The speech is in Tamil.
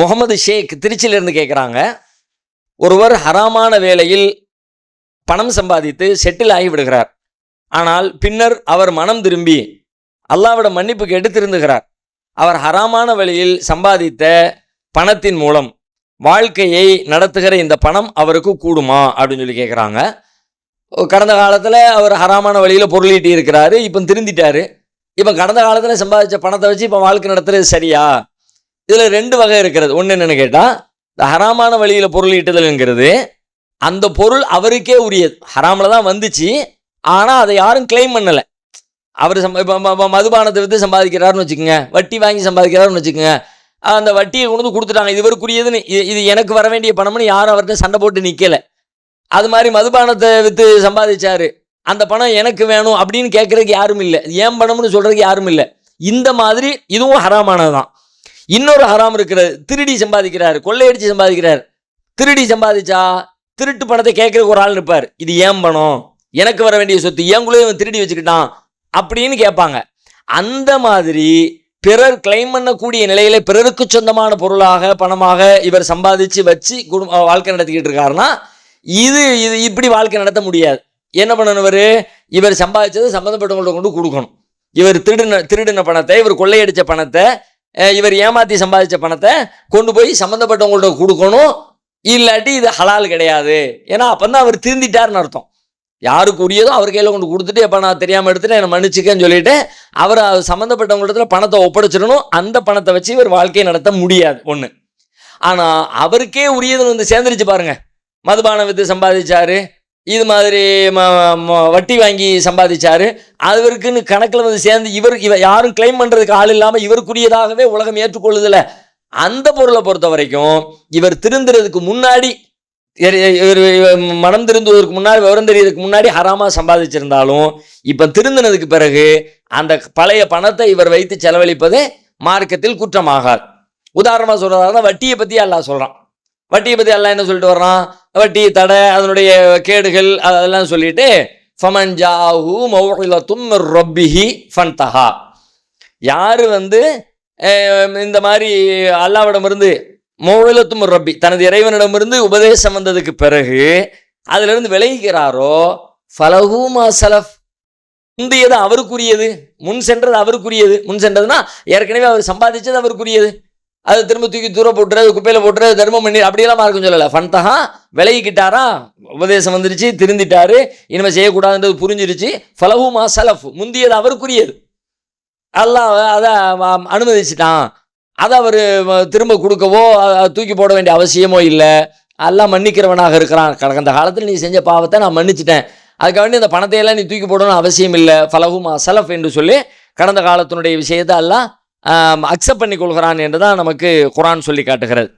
முகமது ஷேக் திருச்சியிலிருந்து கேட்குறாங்க ஒருவர் ஹராமான வேலையில் பணம் சம்பாதித்து செட்டில் ஆகி விடுகிறார். ஆனால் பின்னர் அவர் மனம் திரும்பி அல்லாவிடம் மன்னிப்பு கேட்டு திருந்துகிறார். அவர் ஹராமான வழியில் சம்பாதித்த பணத்தின் மூலம் வாழ்க்கையை நடத்துகிற இந்த பணம் அவருக்கு கூடுமா? அப்படின்னு சொல்லி கேட்குறாங்க கடந்த காலத்தில் அவர் ஹராமான வழியில் பொருளீட்டி இருக்கிறாரு இப்போ திருந்திட்டாரு. இப்போ கடந்த காலத்தில் சம்பாதிச்ச பணத்தை வச்சு இப்போ வாழ்க்கை நடத்துறது சரியா? இதில் ரெண்டு வகை இருக்கிறது. ஒன்று என்னென்னு கேட்டால் இந்த ஹராமான வழியில் பொருள் ஈட்டுதல்ங்கிறது அந்த பொருள் அவருக்கே உரியது. ஹராமில் தான் வந்துச்சு. ஆனால் அதை யாரும் கிளைம் பண்ணலை. அவர் சம்ப இப்போ மதுபானத்தை விற்று சம்பாதிக்கிறாருன்னு வச்சுக்கோங்க. வட்டி வாங்கி சம்பாதிக்கிறாருன்னு வச்சுக்கோங்க. அந்த வட்டியை கொண்டு வந்து கொடுத்துட்டாங்க. இது இவருக்குரியதுன்னு இது இது எனக்கு வர வேண்டிய பணம்னு யாரும் அவர்கிட்ட சண்டை போட்டு நிற்கலை அது மாதிரி மதுபானத்தை விற்று சம்பாதிச்சார். அந்த பணம் எனக்கு வேணும் அப்படின்னு கேட்குறதுக்கு யாரும் இல்லை. ஏன் பணம்னு சொல்கிறதுக்கு யாரும் இல்லை. இந்த மாதிரி இதுவும் ஹராமானது தான் இன்னொரு ஹராம் இருக்கிறது திருடி சம்பாதிக்கிறார் கொள்ளையடிச்சு சம்பாதிக்கிறார். திருடி சம்பாதிச்சா திருட்டு பணத்தை கேட்கறதுக்கு ஒரு ஆள் இருப்பார். இது ஏன் பணம்? எனக்கு வர வேண்டிய சொத்து ஏங்குள்ளே இவன் திருடி வச்சுக்கிட்டான் அப்படின்னு கேட்பாங்க. அந்த மாதிரி பிறர் கிளைம் பண்ணக்கூடிய நிலையில பிறருக்கு சொந்தமான பொருளாக பணமாக இவர் சம்பாதிச்சு வச்சு குடும்ப வாழ்க்கை நடத்திக்கிட்டு இருக்காருன்னா இது இது இப்படி வாழ்க்கை நடத்த முடியாது. என்ன பண்ணணும் இவர்? இவர் சம்பாதிச்சது சம்மந்தப்பட்டவங்கள்ட்ட கொண்டு கொடுக்கணும். இவர் திருடின திருடின பணத்தை இவர் கொள்ளையடித்த பணத்தை இவர் ஏமாற்றி சம்பாதிச்ச பணத்தை கொண்டு போய் சம்மந்தப்பட்டவங்கள்ட்ட கொடுக்கணும். இல்லாட்டி இது ஹலால் கிடையாது. ஏன்னா அப்போ தான் அவர் திருந்திட்டாருன்னு அர்த்தம். யாருக்கு உரியதோ அவர் கையில் கொண்டு கொடுத்துட்டு எப்போ நான் தெரியாமல் எடுத்துட்டு என்னை மன்னிச்சுக்கன்னு சொல்லிட்டு அவர் அது சம்மந்தப்பட்டவங்களிடத்துல பணத்தை ஒப்படைச்சிடணும். அந்த பணத்தை வச்சு இவர் வாழ்க்கையை நடத்த முடியாது ஒன்று ஆனால் அவருக்கே உரியதுன்னு வந்து சேர்ந்துருச்சு பாருங்கள் மதுபானம் வித்து சம்பாதிச்சாரு. இது மாதிரி ம- ம- வட்டி வாங்கி சம்பாதிச்சார். அவருக்குன்னு கணக்கில் வந்து சேர்ந்து இவர் இவ யாரும் கிளைம் பண்ணுறதுக்கு ஆள் இல்லாமல் இவருக்குரியதாகவே உலகம் ஏற்றுக்கொள்ளுதில்ல அந்த பொருளை பொறுத்த வரைக்கும் இவர் திருந்துறதுக்கு முன்னாடி இவர் மனம் திருந்துவதற்கு முன்னாடி விவரம் தெரியறதுக்கு முன்னாடி ஹராமாக சம்பாதிச்சிருந்தாலும் இப்போ திருந்தினதுக்கு பிறகு அந்த பழைய பணத்தை இவர் வைத்து செலவழிப்பது மார்க்கத்தில் குற்றமாகாது. உதாரணமாக சொல்றதா வட்டியை பற்றி எல்லாம் சொல்கிறான் வட்டியை பற்றி எல்லாம் என்ன சொல்லிட்டு வர்றான்? வட்டி தடை அதனுடைய கேடுகள் அதெல்லாம் சொல்லிட்டு ஃபமன் ஜாஹு மௌஇலத்தும் மிர் ரப்பிஹி ஃபன்தஹா. யார் வந்து இந்த மாதிரி அல்லாவிடமிருந்து மௌஇலத்தும் மிர் ரப்பி தனது இறைவனிடமிருந்து உபதேசம் வந்ததுக்கு பிறகு அதிலிருந்து விலகிக்கிறாரோ ஃபலஹூமா சலஃப். முந்தையது அவருக்குரியது முன் சென்றது அவருக்குரியது. முன் சென்றதுன்னா ஏற்கனவே அவர் சம்பாதிச்சது அவருக்குரியது. அது திரும்ப தூக்கி தூர போட்டுறது குப்பையில் போட்டுறது தர்மம் பண்ணி அப்படியெல்லாம் மார்க்கும் சொல்லலை. ஃபன்தஹா விலகிக்கிட்டாரா? உபதேசம் வந்துருச்சு திருந்திட்டாரு. இனிமேல் செய்யக்கூடாதுன்றது புரிஞ்சிருச்சு. ஃபலஹு மா சலஃப் முந்தியது அவருக்குரியது. அல்லாஹ் அதை அனுமதிச்சிட்டான். அதை அவர் திரும்ப கொடுக்கவோ தூக்கி போட வேண்டிய அவசியமோ இல்லை. எல்லாம் மன்னிக்கிறவனாக இருக்கிறான். கடந்த காலத்தில் நீ செஞ்ச பாவத்தை நான் மன்னிச்சிட்டேன். அதுக்காக வேண்டி அந்த பணத்தையெல்லாம் நீ தூக்கி போடணும்னு அவசியம் இல்லை. ஃபலஹுமா சலஃப் என்று சொல்லி கடந்த காலத்தினுடைய விஷயத்தை எல்லாம் அக்செப்ட் பண்ணி கொள்கிறான் என்று தான் நமக்கு குரான் சொல்லி காட்டுகிறது.